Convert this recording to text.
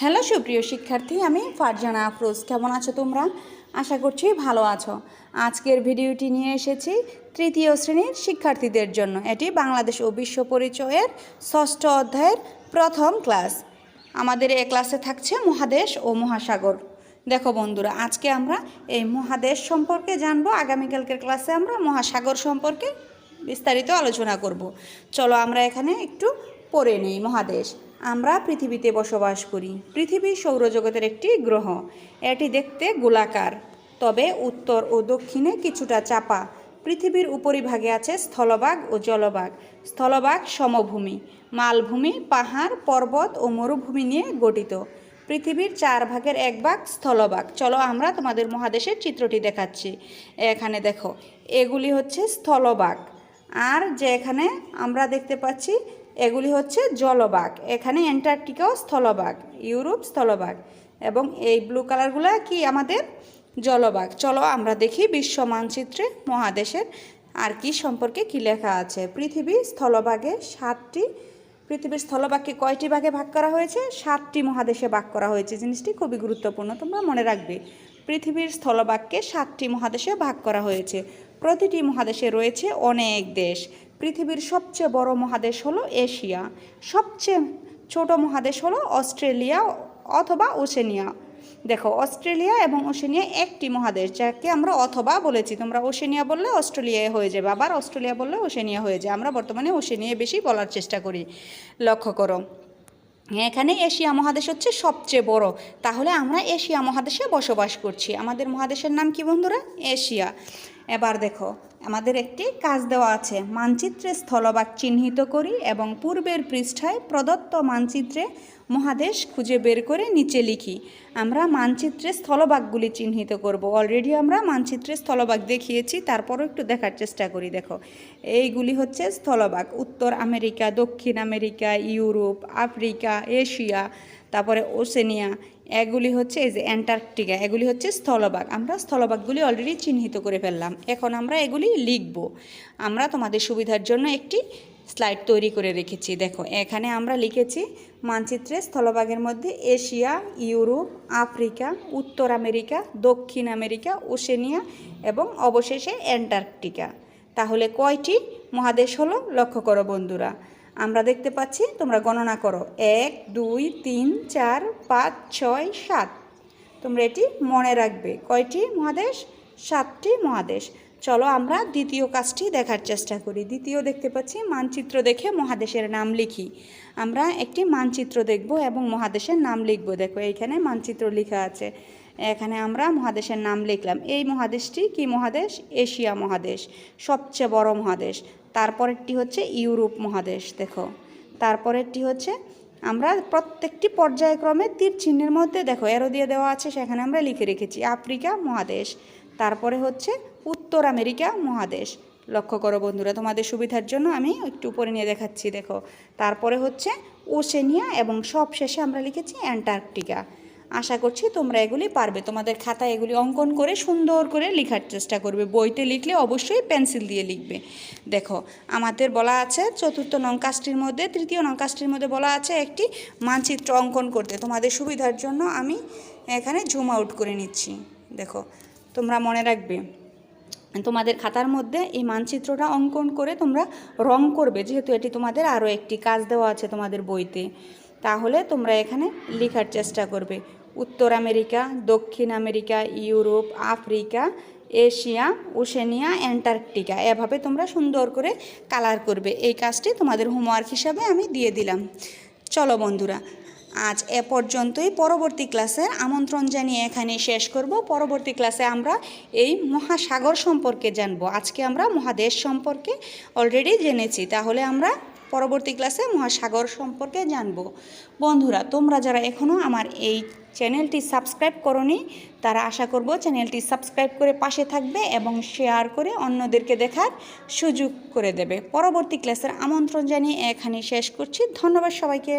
Hello, সুপ্রিয় শিক্ষার্থী, আমি ফারজানা আফরোজ। কেমন আছো তোমরা? আশা করছি ভালো আছো। আজকের ভিডিওটি নিয়ে এসেছি তৃতীয় শ্রেণির শিক্ষার্থীদের জন্য। এটি বাংলাদেশ ও বিশ্ব পরিচয়ের ষষ্ঠ অধ্যায়ের প্রথম ক্লাস। আমাদের এ ক্লাসে থাকছে মহাদেশ ও মহাসাগর। দেখো বন্ধুরা, আজকে আমরা এই মহাদেশ সম্পর্কে জানব। আগামীকালকের ক্লাসে আমরা মহাসাগর সম্পর্কে বিস্তারিত আলোচনা করব। চলো আমরা এখানে একটু পড়ে নিই মহাদেশ। আমরা পৃথিবীতে বসবাস করি। পৃথিবী সৌরজগতের একটি গ্রহ। এটি দেখতে গোলাকার। তবে উত্তর ও দক্ষিণে কিছুটা চাপা। পৃথিবীর উপরিভাগে আছে স্থলভাগ ও জলভাগ। স্থলভাগ সমভূমি। মালভূমি, পাহাড়, পর্বত ও মরুভূমি নিয়ে গঠিত। পৃথিবীর চার ভাগের এক ভাগ স্থলভাগ। চলো আমরা তোমাদের মহাদেশের চিত্রটি দেখাচ্ছি। এখানে দেখো, এগুলি হচ্ছে স্থলভাগ। আর যে এখানে আমরা দেখতে পাচ্ছি এগুলি হচ্ছে জলবাগ। এখানে অ্যান্টার্কটিকাও স্থলভাগ ইউরোপ স্থলভাগ এবং এই ব্লু কালারগুলো কি আমাদের? জলবাগ। চলো আমরা দেখি বিশ্ব মানচিত্রে মহাদেশের আর কি সম্পর্কে কি লেখা আছে। পৃথিবী স্থলভাগে সাতটি, পৃথিবীর স্থলভাগকে কয়টি ভাগে ভাগ করা হয়েছে? সাতটি মহাদেশে ভাগ করা হয়েছে। জিনিসটি খুবই গুরুত্বপূর্ণ, তোমরা মনে রাখবে। পৃথিবীর স্থলভাগকে সাতটি মহাদেশে ভাগ করা হয়েছে। প্রতিটি মহাদেশে রয়েছে অনেক দেশ। পৃথিবীর সবচেয়ে বড় মহাদেশ হলো এশিয়া, সবচেয়ে ছোট মহাদেশ হলো অস্ট্রেলিয়া অথবা ওশেনিয়া। দেখো, অস্ট্রেলিয়া এবং ওশেনিয়া একটি মহাদেশ, যাকে আমরা অথবা বলেছি। তোমরা ওশেনিয়া বললে অস্ট্রেলিয়ায় হয়ে যাবে, আবার অস্ট্রেলিয়া বললে ওশেনিয়া হয়ে যায়। আমরা বর্তমানে ওশেনিয়া বেশি বলার চেষ্টা করি। লক্ষ্য করো, এখানে এশিয়া মহাদেশ হচ্ছে সবচেয়ে বড়। তাহলে আমরা এশিয়া মহাদেশে বসবাস করছি। আমাদের মহাদেশের নাম কি বন্ধুরা? এশিয়া। এবার দেখো, আমাদের একটি কাজ দেওয়া আছে। মানচিত্রে স্থলভাগ চিহ্নিত করি এবং পূর্বের পৃষ্ঠায় প্রদত্ত মানচিত্রে মহাদেশ খুঁজে বের করে নিচে লিখি। আমরা মানচিত্রে স্থলভাগগুলি চিহ্নিত করব। অলরেডি আমরা মানচিত্রে স্থলভাগ দেখিয়েছি, তারপরও একটু দেখার চেষ্টা করি, দেখো। এইগুলি হচ্ছে স্থলভাগ। উত্তর আমেরিকা, দক্ষিণ আমেরিকা, ইউরোপ, আফ্রিকা, এশিয়া তারপরে ওসেনিয়া, এগুলি হচ্ছে এই যে অ্যান্টার্কটিকা, এগুলি হচ্ছে স্থলভাগ। আমরা স্থলভাগগুলি অলরেডি চিহ্নিত করে ফেললাম। এখন আমরা এগুলি লিখব। আমরা তোমাদের সুবিধার জন্য একটি স্লাইড তৈরি করে রেখেছি। দেখো, এখানে আমরা লিখেছি মানচিত্রে স্থলভাগের মধ্যে এশিয়া, ইউরোপ, আফ্রিকা, উত্তর আমেরিকা, দক্ষিণ আমেরিকা ওশেনিয়া এবং অবশেষে অ্যান্টার্কটিকা। তাহলে কয়টি মহাদেশ হলো? লক্ষ্য করো বন্ধুরা। আমরা দেখতে পাচ্ছি, তোমরা গণনা করো। এক, দুই, তিন, চার, পাঁচ, ছয়, সাত। তোমরা এটি মনে রাখবে। কয়টি মহাদেশ? সাতটি মহাদেশ। চলো আমরা দ্বিতীয় কাজটি দেখার চেষ্টা করি। দ্বিতীয় দেখতে পাচ্ছি, মানচিত্র দেখে মহাদেশের নাম লিখি। আমরা একটি মানচিত্র দেখব এবং মহাদেশের নাম লিখব। দেখো, এইখানে মানচিত্র লেখা আছে। এখানে আমরা মহাদেশের নাম লিখলাম। এই মহাদেশটি কি মহাদেশ? এশিয়া মহাদেশ। সবচেয়ে বড় মহাদেশ। তারপরেরটি হচ্ছে ইউরোপ মহাদেশ, দেখো। তারপরেরটি হচ্ছে আমরা প্রত্যেকটি পর্যায়ক্রমে তীর চিহ্নের মধ্যে, দেখো এরো দিয়ে দেওয়া আছে, সেখানে আমরা লিখে রেখেছি, আফ্রিকা মহাদেশ। তারপরে হচ্ছে উত্তর আমেরিকা মহাদেশ। লক্ষ্য করো বন্ধুরা, তোমাদের সুবিধার জন্য আমি একটু উপরে নিয়ে দেখাচ্ছি, দেখো। তারপরে হচ্ছে ওশেনিয়া এবং সবশেষে আমরা লিখেছি অ্যান্টার্কটিকা। আশা করছি তোমরা এগুলি পারবে। তোমাদের খাতা এগুলি অঙ্কন করে সুন্দর করে লেখার চেষ্টা করবে। বইতে লিখলে অবশ্যই পেন্সিল দিয়ে লিখবে। দেখো, আমাদের বলা আছে, চতুর্থ নং কাজটির মধ্যে, তৃতীয় নং কাজটির মধ্যে বলা আছে একটি মানচিত্র অঙ্কন করতে। তোমাদের সুবিধার জন্য আমি এখানে জুম আউট করে নিচ্ছি। দেখো, তোমরা মনে রাখবে, তোমাদের খাতার মধ্যে এই মানচিত্রটা অঙ্কন করে তোমরা রং করবে। যেহেতু এটি তোমাদের আরও একটি কাজ দেওয়া আছে তোমাদের বইতে। তাহলে তোমরা এখানে লেখার চেষ্টা করবে। উত্তর আমেরিকা, দক্ষিণ America, Europe, Africa, Asia, Oceania, Antarctica. এভাবে তোমরা সুন্দর করে কালার করবে। এই কাজটি তোমাদের হোমওয়ার্ক হিসাবে আমি দিয়ে দিলাম। চলো বন্ধুরা, আজ এ পর্যন্তই। পরবর্তী ক্লাসে আমন্ত্রণ জানিয়ে এখানে শেষ করব। পরবর্তী ক্লাসে আমরা এই মহাসাগর সম্পর্কে জানব। আজকে আমরা মহাদেশ সম্পর্কে অলরেডি জেনেছি। তাহলে আমরা পরবর্তী ক্লাসে মহাসাগর সম্পর্কে জানব। বন্ধুরা, তোমরা যারা এখনও আমার এই চ্যানেলটি সাবস্ক্রাইব করনি, তারা আশা করব চ্যানেলটি সাবস্ক্রাইব করে পাশে থাকবে এবং শেয়ার করে অন্যদেরকে দেখার সুযোগ করে দেবে। পরবর্তী ক্লাসের আমন্ত্রণ জানিয়ে এখানে শেষ করছি। ধন্যবাদ সবাইকে।